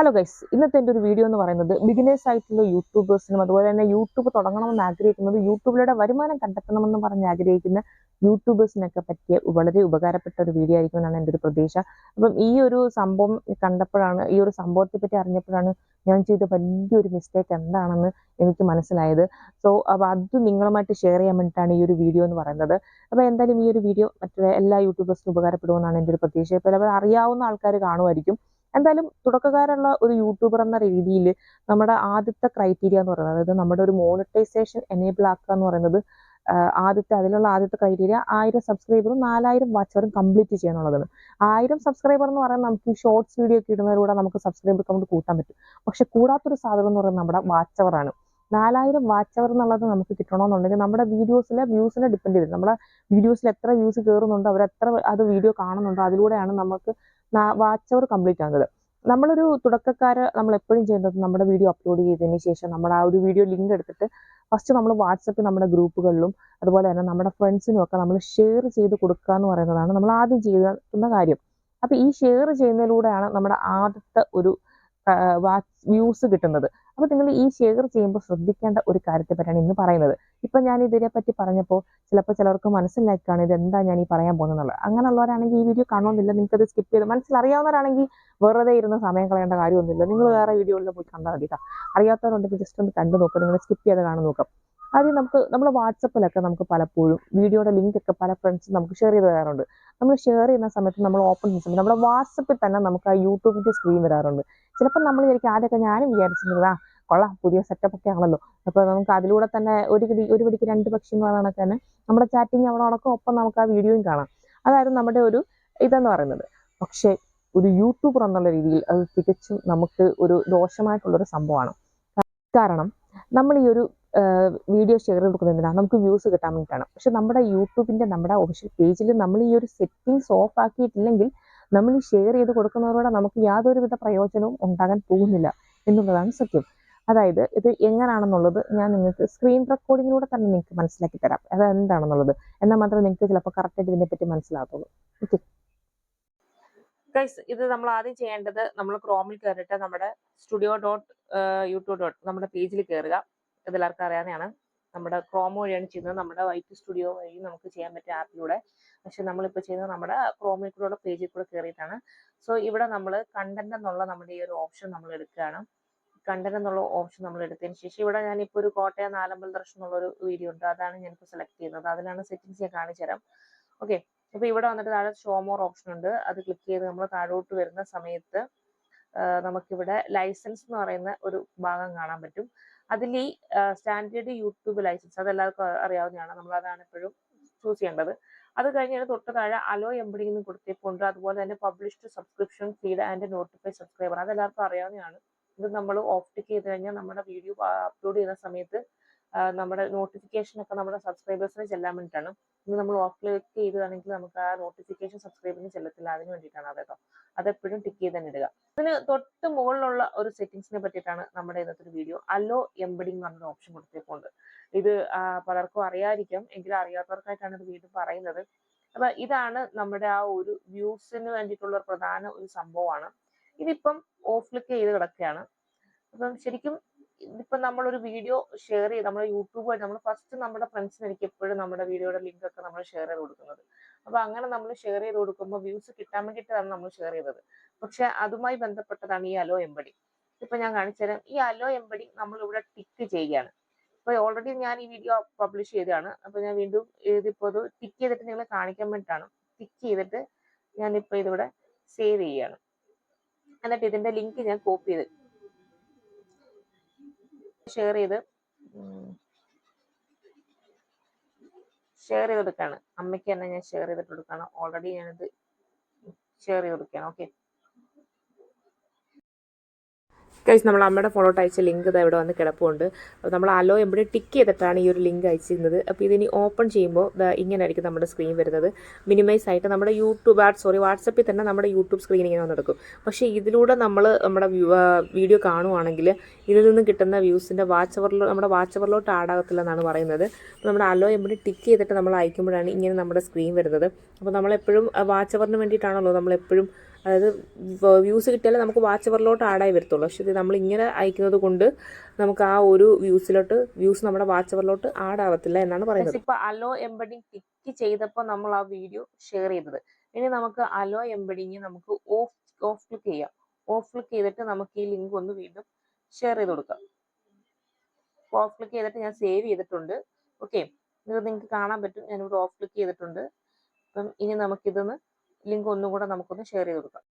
Hello guys ഇന്നത്തെ എന്റെ ഒരു വീഡിയോ എന്ന് പറയുന്നത് ബിഗിനേഴ്സ് ആയിട്ടുള്ള യൂട്യൂബേഴ്സിനും അതുപോലെ തന്നെ യൂട്യൂബ് തുടങ്ങണമെന്ന് ആഗ്രഹിക്കുന്നത് യൂട്യൂബിലൂടെ വരുമാനം കണ്ടെത്തണമെന്ന് പറഞ്ഞ് ആഗ്രഹിക്കുന്ന യൂട്യൂബേഴ്സിനൊക്കെ പറ്റിയ വളരെ ഉപകാരപ്പെട്ട ഒരു വീഡിയോ ആയിരിക്കും എന്നാണ് എന്റെ ഒരു പ്രതീക്ഷ. അപ്പം ഈ ഒരു സംഭവം കണ്ടപ്പോഴാണ് ഈ ഒരു സംഭവത്തെ പറ്റി അറിഞ്ഞപ്പോഴാണ് ഞാൻ ചെയ്ത വലിയൊരു മിസ്റ്റേക്ക് എന്താണെന്ന് എനിക്ക് മനസ്സിലായത്. സോ അപ്പോൾ അത് നിങ്ങളുമായിട്ട് ഷെയർ ചെയ്യാൻ വേണ്ടിയിട്ടാണ് ഈ ഒരു വീഡിയോ എന്ന് പറയുന്നത്. അപ്പോൾ എന്തായാലും ഈ ഒരു വീഡിയോ മറ്റേ എല്ലാ യൂട്യൂബേഴ്സിനും ഉപകാരപ്പെടുമെന്നാണ് എന്റെ ഒരു പ്രതീക്ഷ. ഇപ്പോൾ അറിയാവുന്ന ആൾക്കാർ കാണുമായിരിക്കും. എന്തായാലും തുടക്കക്കാരുള്ള ഒരു യൂട്യൂബർ എന്ന രീതിയിൽ നമ്മുടെ ആദ്യത്തെ ക്രൈറ്റീരിയ എന്ന് പറയുന്നത് അതായത് നമ്മുടെ ഒരു മോണിറ്റൈസേഷൻ എനേബിൾ ആക്കുക എന്ന് പറയുന്നത് ആദ്യത്തെ അതിലുള്ള ആദ്യത്തെ ക്രൈറ്റീരിയ ആയിരം സബ്സ്ക്രൈബറും നാലായിരം വാച്ചറും കംപ്ലീറ്റ് ചെയ്യുക എന്നുള്ളതാണ്. ആയിരം സബ്സ്ക്രൈബർ എന്ന് പറയുന്നത് നമുക്ക് ഷോർട്സ് വീഡിയോ ഒക്കെ ഇടുന്നതിലൂടെ നമുക്ക് സബ്സ്ക്രൈബർ കൗണ്ട് കൂട്ടാൻ പറ്റും. പക്ഷെ കൂടാത്തൊരു സാധനം എന്ന് പറയുന്നത് നമ്മുടെ വാച്ചവറാണ് നാലായിരം വാച്ചവർ എന്നുള്ളത് നമുക്ക് കിട്ടണമെന്നുണ്ടെങ്കിൽ നമ്മുടെ വീഡിയോസിലെ വ്യൂസിനെ ഡിപ്പെൻഡ് ചെയ്ത് നമ്മുടെ വീഡിയോസിൽ എത്ര വ്യൂസ് കയറുന്നുണ്ടോ അവർ എത്ര അത് വീഡിയോ കാണുന്നുണ്ടോ അതിലൂടെയാണ് നമുക്ക് വാച്ച് അവർ കംപ്ലീറ്റ് ആകുന്നത് നമ്മളൊരു തുടക്കക്കാര് നമ്മൾ എപ്പോഴും ചെയ്യുന്നത് നമ്മുടെ വീഡിയോ അപ്ലോഡ് ചെയ്തതിന് ശേഷം നമ്മുടെ ആ ഒരു വീഡിയോ ലിങ്ക് എടുത്തിട്ട് ഫസ്റ്റ് നമ്മൾ വാട്സപ്പ് നമ്മുടെ ഗ്രൂപ്പുകളിലും അതുപോലെ തന്നെ നമ്മുടെ ഫ്രണ്ട്സിനും ഒക്കെ നമ്മൾ ഷെയർ ചെയ്ത് കൊടുക്കുക എന്ന് പറയുന്നതാണ് നമ്മൾ ആദ്യം ചെയ്യുന്ന കാര്യം. അപ്പൊ ഈ ഷെയർ ചെയ്യുന്നതിലൂടെയാണ് നമ്മുടെ ആദ്യത്തെ ഒരു വ്യൂസ് കിട്ടുന്നത്. അപ്പൊ നിങ്ങൾ ഈ ഷെയർ ചെയ്യുമ്പോൾ ശ്രദ്ധിക്കേണ്ട ഒരു കാര്യത്തെ പറ്റിയാണ് ഇന്ന് പറയുന്നത്. ഇപ്പൊ ഞാൻ ഇതിനെ പറ്റി പറഞ്ഞപ്പോൾ ചിലപ്പോൾ ചിലർക്ക് മനസ്സിലാക്കാണ് ഇത് എന്താ ഞാൻ ഈ പറയാൻ പോകുന്നത് അങ്ങനെയുള്ളവരാണെങ്കിൽ ഈ വീഡിയോ കാണണമെന്നില്ല. നിങ്ങൾക്ക് അത് സ്കിപ്പ് ചെയ്ത് മനസ്സിലറിയാവുന്നവരാണെങ്കിൽ വെറുതെ ഇരുന്ന് സമയം കളയേണ്ട കാര്യമൊന്നുമില്ല. നിങ്ങൾ വേറെ വീഡിയോയിൽ പോയി കണ്ടാൽ മതി അറിയാത്തവരുണ്ടെങ്കിൽ ജസ്റ്റ് ഒന്ന് കണ്ടു നോക്കുക നിങ്ങൾ സ്കിപ്പ് ചെയ്ത് കാണാൻ നോക്കാം ആദ്യം നമുക്ക് നമ്മുടെ വാട്സപ്പിലൊക്കെ നമുക്ക് പലപ്പോഴും വീഡിയോയുടെ ലിങ്ക് ഒക്കെ പല ഫ്രണ്ട്സ് നമുക്ക് ഷെയർ ചെയ്ത് തരാറുണ്ട് നമ്മൾ ഷെയർ ചെയ്യുന്ന സമയത്ത് നമ്മൾ ഓപ്പൺ ചെയ്യുന്ന സമയത്ത് നമ്മുടെ വാട്സപ്പിൽ തന്നെ നമുക്ക് ആ യൂട്യൂബിന്റെ സ്ക്രീൻ വരാറുണ്ട്. ചിലപ്പോൾ നമ്മൾ വിചാരിക്കും ആദ്യമൊക്കെ ഞാനും വിചാരിച്ചിരുന്നത് ആ കൊള്ളാം പുതിയ സെറ്റപ്പ് ഒക്കെ ആണല്ലോ. അപ്പോൾ നമുക്ക് അതിലൂടെ തന്നെ ഒരു പിടി ഒരു പിടിക്ക് രണ്ട് പക്ഷി എന്ന് പറയുന്നത് തന്നെ നമ്മുടെ ചാറ്റിങ് അവിടെ നടക്കും ഒപ്പം നമുക്ക് ആ വീഡിയോയും കാണാം. അതായിരുന്നു നമ്മുടെ ഒരു ഇതെന്ന് പറയുന്നത്. പക്ഷേ ഒരു യൂട്യൂബർ എന്നുള്ള രീതിയിൽ അത് തികച്ചും നമുക്ക് ഒരു ദോഷമായിട്ടുള്ളൊരു സംഭവമാണ്. കാരണം നമ്മൾ ഈ ഒരു വീഡിയോ ഷെയർ കൊടുക്കുന്നത് എന്തിനാണ് നമുക്ക് വ്യൂസ് കിട്ടാൻ വേണ്ടിയിട്ടാണ്. പക്ഷെ നമ്മുടെ യൂട്യൂബിന്റെ നമ്മുടെ ഒഫീഷ്യൽ പേജിൽ നമ്മൾ ഈ ഒരു സെറ്റിങ്സ് ഓഫ് ആക്കിയിട്ടില്ലെങ്കിൽ നമ്മൾ ഈ ഷെയർ ചെയ്ത് കൊടുക്കുന്നതോടെ നമുക്ക് യാതൊരുവിധ പ്രയോജനവും ഉണ്ടാകാൻ പോകുന്നില്ല എന്നുള്ളതാണ് സത്യം. അതായത് ഇത് എങ്ങനെയാണെന്നുള്ളത് ഞാൻ നിങ്ങൾക്ക് സ്ക്രീൻ റെക്കോർഡിങ്ങിലൂടെ തന്നെ നിങ്ങൾക്ക് മനസ്സിലാക്കി തരാം. അത് എന്താണെന്നുള്ളത്. എന്നാൽ മാത്രമേ നിങ്ങൾക്ക് ചിലപ്പോൾ കറക്റ്റായിട്ട് ഇതിനെപ്പറ്റി മനസ്സിലാകത്തുള്ളൂ. ഓക്കെ ഗൈസ് ഇത് നമ്മൾ ആദ്യം ചെയ്യേണ്ടത് നമ്മൾ ക്രോമിൽ കയറിയിട്ട് നമ്മുടെ സ്റ്റുഡിയോ ഡോട്ട് യൂട്യൂബ് ഡോട്ട് നമ്മുടെ പേജിൽ കയറുക. ഇത് എല്ലാവർക്കും അറിയാവുന്നതാണ്. നമ്മുടെ ക്രോം വഴിയാണ് ചെയ്യുന്നത്. നമ്മുടെ വൈറ്റ് സ്റ്റുഡിയോ വഴി നമുക്ക് ചെയ്യാൻ പറ്റിയ ആപ്പിലൂടെ പക്ഷെ നമ്മളിപ്പോൾ ചെയ്യുന്നത് നമ്മുടെ ക്രോമിൽ കൂടെ പേജിൽ കൂടെ കയറിയിട്ടാണ് സോ ഇവിടെ നമ്മൾ കണ്ടന്റ് എന്നുള്ള നമ്മുടെ ഈ ഒരു ഓപ്ഷൻ നമ്മൾ എടുക്കുകയാണ്. കണ്ടന്റ് എന്നുള്ള ഓപ്ഷൻ നമ്മൾ എടുത്തതിന് ശേഷം ഇവിടെ ഞാനിപ്പോൾ ഒരു കോട്ടയം നാലമ്പൽ ദർശനം എന്നുള്ളൊരു വീഡിയോ ഉണ്ട്. അതാണ് ഞാനിപ്പോൾ സെലക്ട് ചെയ്യുന്നത്. അതിലാണ് സെറ്റിംഗ്സ് ഞാൻ കാണിച്ചു തരാം. ഓക്കെ അപ്പൊ ഇവിടെ വന്നിട്ട് താഴെ ഷോ മോർ ഓപ്ഷൻ ഉണ്ട്. അത് ക്ലിക്ക് ചെയ്ത് നമ്മൾ താഴോട്ട് വരുന്ന സമയത്ത് നമുക്കിവിടെ ലൈസൻസ് എന്ന് പറയുന്ന ഒരു ഭാഗം കാണാൻ പറ്റും. അതിൽ ഈ സ്റ്റാൻഡേർഡ് യൂട്യൂബ് ലൈസൻസ് അതെല്ലാവർക്കും അറിയാവുന്നതാണ്. നമ്മൾ അതാണ് എപ്പോഴും ചൂസ് ചെയ്യേണ്ടത്. അത് കഴിഞ്ഞാൽ തൊട്ട് താഴെ അലോ എംബഡിങ് കൊടുത്തിട്ടുണ്ട് അതുപോലെ തന്നെ published subscription feed and notify subscriber അതെല്ലാവർക്കും അറിയാവുന്നതാണ്. ഇത് നമ്മൾ ഓഫ് ടിക്ക് ചെയ്ത് കഴിഞ്ഞാൽ നമ്മുടെ വീഡിയോ അപ്ലോഡ് ചെയ്യുന്ന സമയത്ത് നമ്മുടെ നോട്ടിഫിക്കേഷൻ ഒക്കെ നമ്മുടെ സബ്സ്ക്രൈബേഴ്സിന് ചെല്ലാൻ വേണ്ടിയിട്ടാണ്. ഇന്ന് നമ്മൾ ഓഫ് ക്ലിക്ക് ചെയ്തതാണെങ്കിൽ നമുക്ക് ആ നോട്ടിഫിക്കേഷൻ സബ്സ്ക്രൈബിന് ചെല്ലത്തില്ല. അതിന് വേണ്ടിയിട്ടാണ് അതെട്ടോ അതെപ്പോഴും ടിക്ക് ചെയ്ത് തന്നെ ഇടുക. ഇതിന് തൊട്ട് മുകളിലുള്ള ഒരു സെറ്റിംഗ്സിനെ പറ്റിയിട്ടാണ് നമ്മുടെ ഇന്നത്തെ ഒരു വീഡിയോ അലോ എംബഡിങ് എന്ന് പറഞ്ഞ ഓപ്ഷൻ കൊടുത്തിട്ടുണ്ട് ഇത് പലർക്കും അറിയാതിരിക്കാം എങ്കിലും അറിയാത്തവർക്കായിട്ടാണ് ഇത് വീണ്ടും പറയുന്നത്. അപ്പൊ ഇതാണ് നമ്മുടെ ആ ഒരു വ്യൂസിന് വേണ്ടിയിട്ടുള്ള പ്രധാന ഒരു സംഭവമാണ്. ഇതിപ്പം ഓഫ് ക്ലിക്ക് ചെയ്ത് കിടക്കുകയാണ്. അപ്പം ശരിക്കും ഇതിപ്പോ നമ്മളൊരു വീഡിയോ ഷെയർ ചെയ്ത് നമ്മുടെ യൂട്യൂബ് വഴി നമ്മൾ ഫസ്റ്റ് നമ്മുടെ ഫ്രണ്ട്സിന് എനിക്ക് എപ്പോഴും നമ്മുടെ വീഡിയോയുടെ ലിങ്ക് ഒക്കെ നമ്മൾ ഷെയർ ചെയ്ത് കൊടുക്കുന്നത്. അപ്പൊ അങ്ങനെ നമ്മൾ ഷെയർ ചെയ്ത് കൊടുക്കുമ്പോൾ വ്യൂസ് കിട്ടാൻ വേണ്ടിയിട്ടാണ് നമ്മൾ ഷെയർ ചെയ്തത്. പക്ഷെ അതുമായി ബന്ധപ്പെട്ടതാണ് ഈ അലോ എംബഡി ഇപ്പൊ ഞാൻ കാണിച്ചു തരാം. ഈ അലോ എംബഡി നമ്മൾ ഇവിടെ ടിക്ക് ചെയ്യുകയാണ്. ഇപ്പൊ ഓൾറെഡി ഞാൻ ഈ വീഡിയോ പബ്ലിഷ് ചെയ്തതാണ്. അപ്പൊ ഞാൻ വീണ്ടും ഇതിപ്പോ ഇത് ടിക്ക് ചെയ്തിട്ട് നിങ്ങളെ കാണിക്കാൻ വേണ്ടിയിട്ടാണ്. ടിക്ക് ചെയ്തിട്ട് ഞാനിപ്പോ ഇതിവിടെ സേവ് ചെയ്യാണ് എന്നിട്ട് ഇതിന്റെ ലിങ്ക് ഞാൻ കോപ്പി ചെയ്ത് ഷെയർ ചെയ്ത് ഷെയർ ചെയ്ത് കൊടുക്കുകയാണ് അമ്മയ്ക്ക് തന്നെ ഞാൻ ഷെയർ ചെയ്തിട്ട് കൊടുക്കുകയാണ് ഓൾറെഡി ഞാനിത് ഷെയർ ചെയ്ത് കൊടുക്കുകയാണ്. ഓക്കെ കഴിച്ച് നമ്മൾ അമ്മയുടെ ഫോളോട്ട് അയച്ച ലിങ്ക് ഇത് ഇവിടെ വന്ന് കിടപ്പുണ്ട്. അപ്പോൾ നമ്മൾ അലോ എവിടെ ടിക്ക് ചെയ്തിട്ടാണ് ഈ ഒരു ലിങ്ക് അയച്ചിരുന്നത്. അപ്പോൾ ഇതിനി ഓപ്പൺ ചെയ്യുമ്പോൾ ഇങ്ങനെ ആയിരിക്കും നമ്മുടെ സ്ക്രീൻ വരുന്നത്. മിനിമൈസ് ആയിട്ട് നമ്മുടെ യൂട്യൂബ് ആഡ് സോറി വാട്സപ്പിൽ തന്നെ നമ്മുടെ യൂട്യൂബ് സ്ക്രീൻ ഇങ്ങനെ വന്നെടുക്കും പക്ഷേ ഇതിലൂടെ നമ്മൾ നമ്മുടെ വീഡിയോ കാണുവാണെങ്കിൽ ഇതിൽ നിന്ന് കിട്ടുന്ന വ്യൂസിന്റെ വാച്ച് അവറിലോ നമ്മുടെ വാച്ച് അവറിലോട്ട് ആഡ് ആകത്തില്ല എന്നാണ് പറയുന്നത്. അപ്പോൾ നമ്മുടെ അലോ എവിടെ ടിക്ക് ചെയ്തിട്ട് നമ്മൾ അയക്കുമ്പോഴാണ് ഇങ്ങനെ നമ്മുടെ സ്ക്രീൻ വരുന്നത്. അപ്പോൾ നമ്മളെപ്പോഴും വാച്ച് അവറിന് വേണ്ടിയിട്ടാണല്ലോ നമ്മളെപ്പോഴും അതായത് വ്യൂസ് കിട്ടിയാലേ നമുക്ക് വാച്ച് അവറിലോട്ട് ആഡായി വരത്തുള്ളൂ. പക്ഷേ ഇത് നമ്മൾ ഇങ്ങനെ അയക്കുന്നത് കൊണ്ട് നമുക്ക് ആ ഒരു വ്യൂസിലോട്ട് വ്യൂസ് നമ്മുടെ വാച്ച് അവറിലോട്ട് ആഡ് ആവത്തില്ല എന്നാണ് പറയുന്നത്. ഇപ്പോൾ അലോ എംബഡിങ് ക്ലിക്ക് ചെയ്തപ്പോൾ നമ്മൾ ആ വീഡിയോ ഷെയർ ചെയ്തത്. ഇനി നമുക്ക് അലോ എംബഡിങ് നമുക്ക് ഓഫ് ഓഫ് ക്ലിക്ക് ചെയ്യാം. ഓഫ് ക്ലിക്ക് ചെയ്തിട്ട് നമുക്ക് ഈ ലിങ്ക് ഒന്ന് വീണ്ടും ഷെയർ ചെയ്ത് കൊടുക്കാം. ഓഫ് ക്ലിക്ക് ചെയ്തിട്ട് ഞാൻ സേവ് ചെയ്തിട്ടുണ്ട്. ഓക്കെ ഇത് നിങ്ങൾക്ക് കാണാൻ പറ്റും. ഞാനിവിടെ ഓഫ് ക്ലിക്ക് ചെയ്തിട്ടുണ്ട്. അപ്പം ഇനി നമുക്കിതൊന്ന് ലിങ്ക് ഒന്നും കൂടെ നമുക്കൊന്ന് ഷെയർ ചെയ്ത് കൊടുക്കാം.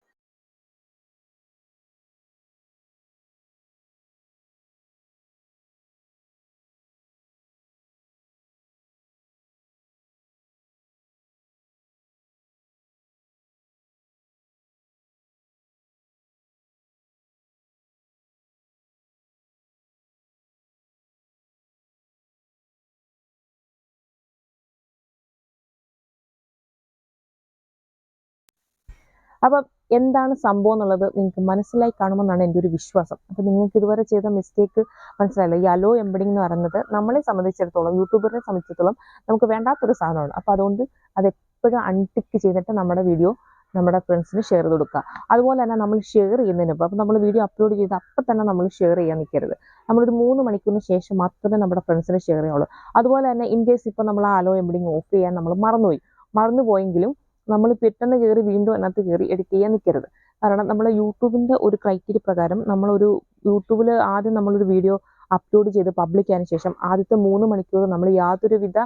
അപ്പം എന്താണ് സംഭവം എന്നുള്ളത് നിങ്ങൾക്ക് മനസ്സിലായി കാണുമെന്നാണ് എന്റെ ഒരു വിശ്വാസം. അപ്പം നിങ്ങൾക്ക് ഇതുവരെ ചെയ്ത മിസ്റ്റേക്ക് മനസ്സിലായില്ല? ഈ അലോ എംബഡിങ് എന്ന് പറയുന്നത് നമ്മളെ സംബന്ധിച്ചിടത്തോളം യൂട്യൂബറിനെ സംബന്ധിച്ചിടത്തോളം നമുക്ക് വേണ്ടാത്തൊരു സാധനമാണ്. അപ്പോൾ അതുകൊണ്ട് അത് എപ്പോഴും അൺടിക്ക് ചെയ്തിട്ട് നമ്മുടെ വീഡിയോ നമ്മുടെ ഫ്രണ്ട്സിന് ഷെയർ ചെയ്ത് കൊടുക്കുക. അതുപോലെ തന്നെ നമ്മൾ ഷെയർ ചെയ്യുന്നതിന് മുമ്പ് അപ്പോൾ നമ്മൾ വീഡിയോ അപ്ലോഡ് ചെയ്ത് അപ്പം തന്നെ നമ്മൾ ഷെയർ ചെയ്യാൻ നിൽക്കരുത്. നമ്മളൊരു മൂന്ന് മണിക്കൂറിന് ശേഷം മാത്രമേ നമ്മുടെ ഫ്രണ്ട്സിന് ഷെയർ ചെയ്യുള്ളൂ അതുപോലെ തന്നെ ഇൻ കേസ് ഇപ്പോൾ നമ്മൾ ആ അലോ എംബഡിങ് ഓഫ് ചെയ്യാൻ നമ്മൾ മറന്നുപോയി. മറന്നുപോയെങ്കിലും നമ്മൾ പെട്ടെന്ന് കയറി വീണ്ടും അതിനകത്ത് കയറി എഡിറ്റ് ചെയ്യാൻ നിൽക്കരുത് കാരണം നമ്മൾ യൂട്യൂബിന്റെ ഒരു ക്രൈറ്റീരിയ പ്രകാരം നമ്മളൊരു യൂട്യൂബിൽ ആദ്യം നമ്മളൊരു വീഡിയോ അപ്ലോഡ് ചെയ്ത് പബ്ലിക് ആയതിനു ശേഷം ആദ്യത്തെ മൂന്ന് മണിക്കൂർ നമ്മൾ യാതൊരുവിധ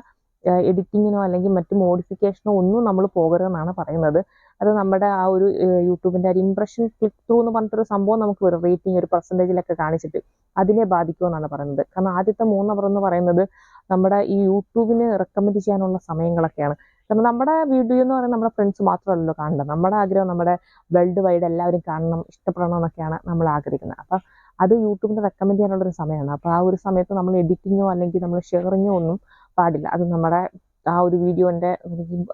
എഡിറ്റിങ്ങിനോ അല്ലെങ്കിൽ മറ്റ് മോഡിഫിക്കേഷനോ ഒന്നും നമ്മൾ പോകരുതെന്നാണ് പറയുന്നത്. അത് നമ്മുടെ ആ ഒരു യൂട്യൂബിന്റെ ഒരു ഇംപ്രഷൻ ക്ലിക്ക് ത്രൂ എന്ന് പറഞ്ഞിട്ടൊരു സംഭവം നമുക്ക് വരും. റേറ്റിംഗ് ഒരു പെർസെന്റേജിലൊക്കെ കാണിച്ചിട്ട് അതിനെ ബാധിക്കുമെന്നാണ് പറയുന്നത്. കാരണം ആദ്യത്തെ മൂന്നവർ എന്ന് പറയുന്നത് നമ്മുടെ ഈ യൂട്യൂബിന് റെക്കമെൻഡ് ചെയ്യാനുള്ള സമയങ്ങളൊക്കെയാണ്. കാരണം നമ്മുടെ വീഡിയോ എന്ന് പറയുന്നത് നമ്മുടെ ഫ്രണ്ട്സ് മാത്രമല്ലല്ലോ കാണേണ്ടത് നമ്മുടെ ആഗ്രഹം നമ്മുടെ വേൾഡ് വൈഡ് എല്ലാവരും കാണണം ഇഷ്ടപ്പെടണം എന്നൊക്കെയാണ് നമ്മൾ ആഗ്രഹിക്കുന്നത്. അപ്പം അത് യൂട്യൂബിന് റെക്കമെൻഡ് ചെയ്യാനുള്ളൊരു സമയമാണ്. അപ്പോൾ ആ ഒരു സമയത്ത് നമ്മൾ എഡിറ്റിങ്ങോ അല്ലെങ്കിൽ നമ്മൾ ഷെയറിങ്ങോ ഒന്നും പാടില്ല. അത് നമ്മുടെ ആ ഒരു വീഡിയോന്റെ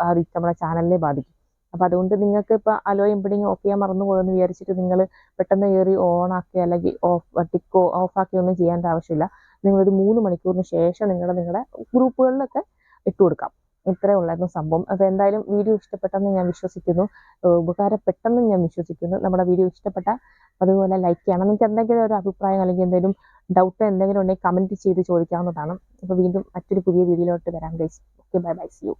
ആ റീച്ച് നമ്മുടെ ചാനലിനെ ബാധിക്കും. അപ്പോൾ അതുകൊണ്ട് നിങ്ങൾക്ക് ഇപ്പോൾ അലോ എംബഡിങ് ഓഫ് ചെയ്യാൻ മറന്നു പോയെന്ന് വിചാരിച്ചിട്ട് നിങ്ങൾ പെട്ടെന്ന് കയറി ഓൺ ആക്കി അല്ലെങ്കിൽ ഓഫ് ടിക്കോ ഓഫ് ആക്കി ഒന്നും ചെയ്യേണ്ട ആവശ്യമില്ല. നിങ്ങളൊരു മൂന്ന് മണിക്കൂറിന് ശേഷം നിങ്ങൾ നിങ്ങളുടെ ഗ്രൂപ്പുകളിലൊക്കെ ഇട്ട് കൊടുക്കാം ഇത്രേ ഉള്ളായിരുന്നു സംഭവം. അത് എന്തായാലും വീഡിയോ ഇഷ്ടപ്പെട്ടെന്ന് ഞാൻ വിശ്വസിക്കുന്നു. ഉപകാരപ്പെട്ടെന്ന് ഞാൻ വിശ്വസിക്കുന്നു. നമ്മുടെ വീഡിയോ ഇഷ്ടപ്പെട്ട അതുപോലെ ലൈക്ക് ചെയ്യണം. നിങ്ങൾക്ക് എന്തെങ്കിലും ഒരു അഭിപ്രായം അല്ലെങ്കിൽ എന്തെങ്കിലും ഡൗട്ട് എന്തെങ്കിലും ഉണ്ടെങ്കിൽ കമന്റ് ചെയ്ത് ചോദിക്കാവുന്നതാണ്. അപ്പോൾ വീണ്ടും മറ്റൊരു പുതിയ വീഡിയോയിലോട്ട് വരാം guys okay bye bye see you